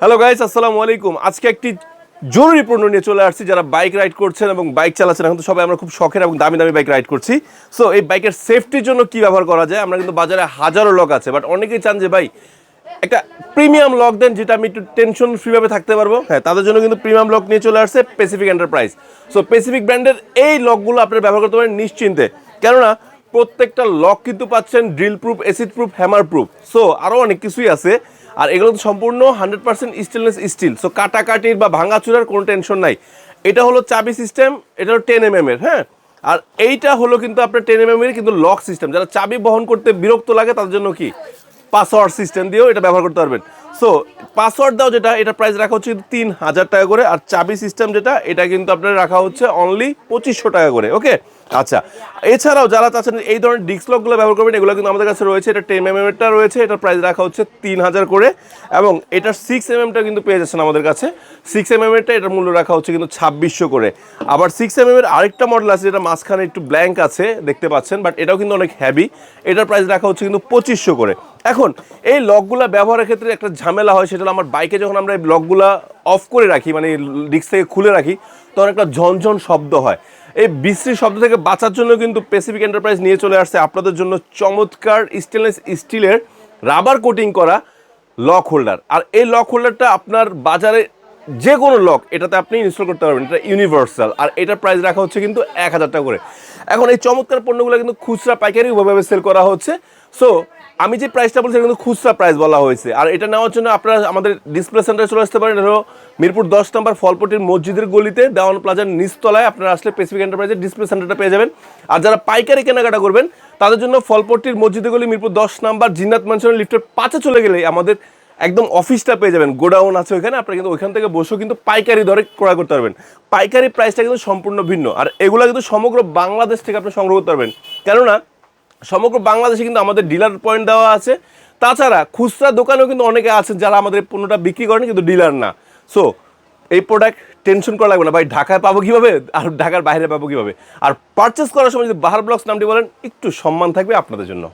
Hello guys আসসালামু আলাইকুম। আজকে একটি জরুরি পণ্য নিয়ে চলে আসছি যারা বাইক রাইড করছেন এবং বাইক চালাচ্ছেন। এখন তো সবাই আমরা খুব শখের এবং দামি দামি বাইক রাইড করছি। সো এই বাইকের সেফটির জন্য কি ব্যবহার করা যায়? আমরা কিন্তু বাজারে হাজারো লক আছে বাট অনেকেই চান যে ভাই, একটা প্রিমিয়াম লক দেন যেটা আমি একটু টেনশন ফ্রিভাবে থাকতে পারব। হ্যাঁ তাদের জন্য কিন্তু প্রিমিয়াম লক নিয়ে চলে আসছে পেসিফিক এন্টারপ্রাইজ সো পেসিফিক ব্র্যান্ডের এই লকগুলো আপনারা ব্যবহার করতে পারেন নিশ্চিন্তে। কেননা, প্রত্যেকটা লক কিন্তু পাচ্ছেন drill proof acid proof hammer proof so আরও অনেক কিছুই আছে। আর এগুলো তো সম্পূর্ণ hundred percent stainless steel so কাটাকাটির বা ভাঙাচুরার কোনো টেনশন নাই। এটা হলো চাবি সিস্টেম এটা হলো টেন এম এর হ্যাঁ? আর এইটা হলো কিন্তু আপনার টেন এম এর কিন্তু লক সিস্টেম যারা চাবি বহন করতে বিরক্ত লাগে, তাদের জন্য কি? পাসওয়ার্ড সিস্টেম দিয়েও এটা ব্যবহার করতে পারবেন। সো পাসওয়ার্ড দাও যেটা, এটা প্রাইস রাখা হচ্ছে কিন্তু তিন হাজার টাকা করে। আর চাবি সিস্টেম যেটা, এটা কিন্তু আপনার রাখা হচ্ছে অনলি পঁচিশশো টাকা করে ওকে আচ্ছা এছাড়াও যারা চাচ্ছেন এই ধরনের ডিস্ক লকগুলো ব্যবহার করবেন, এগুলো কিন্তু আমাদের কাছে রয়েছে, এটা টেন এম এরটা রয়েছে, এটার প্রাইস রাখা হচ্ছে তিন হাজার করে, এবং এটার সিক্স এম এমটা কিন্তু পেয়ে যাচ্ছেন আমাদের কাছে। সিক্স এম এরটা এটার মূল্য রাখা হচ্ছে কিন্তু ছাব্বিশশো করে। আবার সিক্স এম এর আরেকটা মডেল আছে, যেটা মাঝখানে একটু ব্ল্যাঙ্ক আছে, দেখতে পাচ্ছেন বাট এটাও কিন্তু অনেক হ্যাভি এটার প্রাইস রাখা হচ্ছে কিন্তু পঁচিশশো করে। এখন, এই লকগুলা ব্যবহারের ক্ষেত্রে একটা ঝামেলা হয়, সেটা আমার বাইকে যখন আমরা এই লকগুলা অফ করে রাখি মানে ডিস্ক থেকে খুলে রাখি, তখন একটা ঝনঝন শব্দ হয়। এই বিশ্রী শব্দ থেকে বাঁচার জন্য কিন্তু পেসিফিক এন্টারপ্রাইজ নিয়ে চলে আসছে আপনাদের জন্য চমৎকার স্টেনলেস স্টিলের রাবার কোটিং করা লক হোল্ডার আর এই লক হোল্ডারটা আপনার বাজারে যে কোনো লক এটাতে আপনি ইনস্টল করতে পারবেন। এটা ইউনিভার্সাল আর এটার প্রাইস রাখা হচ্ছে কিন্তু এক হাজার টাকা করে। এখন এই চমৎকার পণ্যগুলো কিন্তু খুচরা পাইকারি উভয়ভাবে সেল করা হচ্ছে। সো আমি যে প্রাইসটা বলছি কিন্তু খুচরা প্রাইস বলা হয়েছে। আর এটা নেওয়ার জন্য আপনারা আমাদের ডিসপ্লে সেন্টারে চলে আসতে পারেন। হলো মিরপুর দশ নম্বর ফলপটির মসজিদের গলিতে, দেওয়ান প্লাজার নিচতলায়। আপনারা আসলে পেসিফিক এন্টারপ্রাইজের ডিসপ্লে সেন্টারটা পেয়ে যাবেন। আর যারা পাইকারি কেনাকাটা করবেন, তাদের জন্য ফলপট্টির মসজিদের গলি মিরপুর দশ নাম্বার জিন্নাত ম্যানশনের লিফটের পাঁচে চলে গেলে আমাদের একদম অফিসটা পেয়ে যাবেন। গোডাউন আছে ওইখানে, আপনারা কিন্তু ওইখান থেকে বসেও কিন্তু পাইকারি দরে ক্রয় করতে পারবেন। পাইকারি প্রাইসটা কিন্তু সম্পূর্ণ ভিন্ন। আর এগুলো কিন্তু সমগ্র বাংলাদেশ থেকে আপনি সংগ্রহ করতে পারবেন। কেননা সমগ্র বাংলাদেশে কিন্তু আমাদের ডিলার পয়েন্ট দেওয়া আছে। তাছাড়া খুচরা দোকানেও কিন্তু অনেকে আছেন যারা আমাদের পণ্যটা বিক্রি করেন, কিন্তু ডিলার না। সো এই প্রোডাক্ট টেনশন করা লাগবে না। ভাই, ঢাকায় পাবো কীভাবে? আর ঢাকার বাইরে পাবো কীভাবে? আর পারচেস করার সময় যদি বাহার ব্লগস নামটি বলেন, একটু সম্মান থাকবে আপনাদের জন্য।